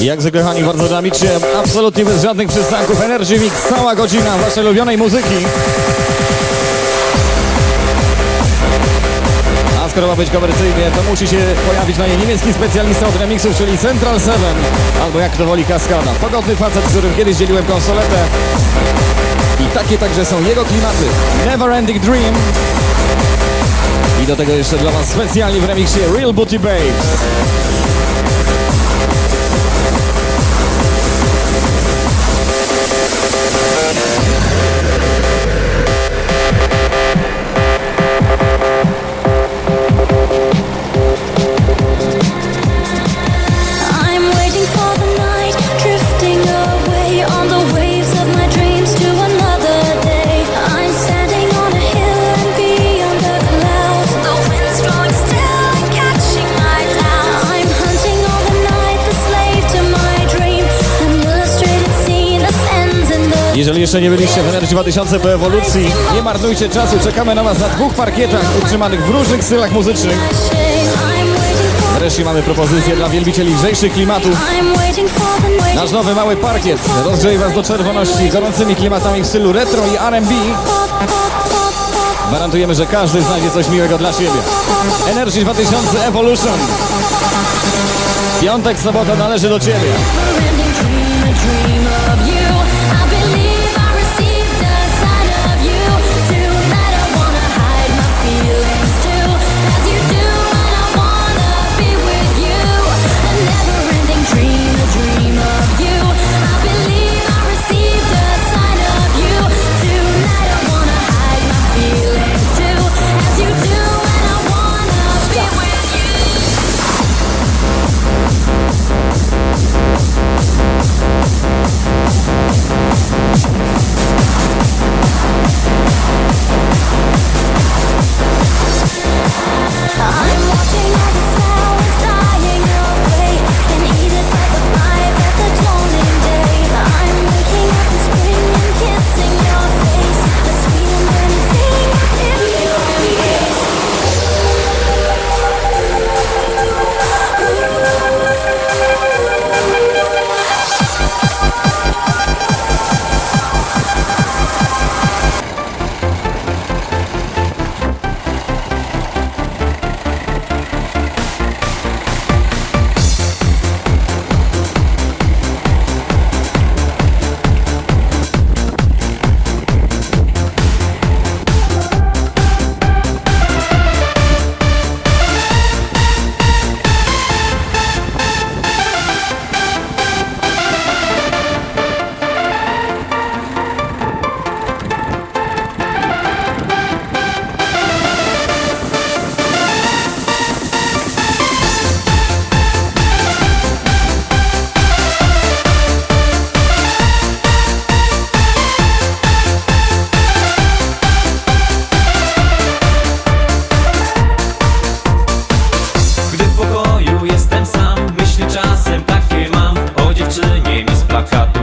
Jak zwykle, kochani, bardzo dynamicznie, absolutnie bez żadnych przystanków. Energy Mix, cała godzina waszej ulubionej muzyki. A skoro ma być komercyjnie, to musi się pojawić na nie niemiecki specjalista od remixów, czyli Central 7, albo jak to woli Kaskada. Pogodny facet, z którym kiedyś dzieliłem konsoletę. I takie także są jego klimaty. Never Ending Dream. Do tego jeszcze dla was specjalnie w remixie Real Booty Babes. Jeżeli jeszcze nie byliście w Energy 2000 po ewolucji, nie marnujcie czasu, czekamy na was na dwóch parkietach utrzymanych w różnych stylach muzycznych. Wreszcie mamy propozycję dla wielbicieli lżejszych klimatów. Nasz nowy mały parkiet rozgrzeje was do czerwoności gorącymi klimatami w stylu retro i R&B. Gwarantujemy, że każdy znajdzie coś miłego dla siebie. Energy 2000 Evolution. Piątek, sobota należy do ciebie.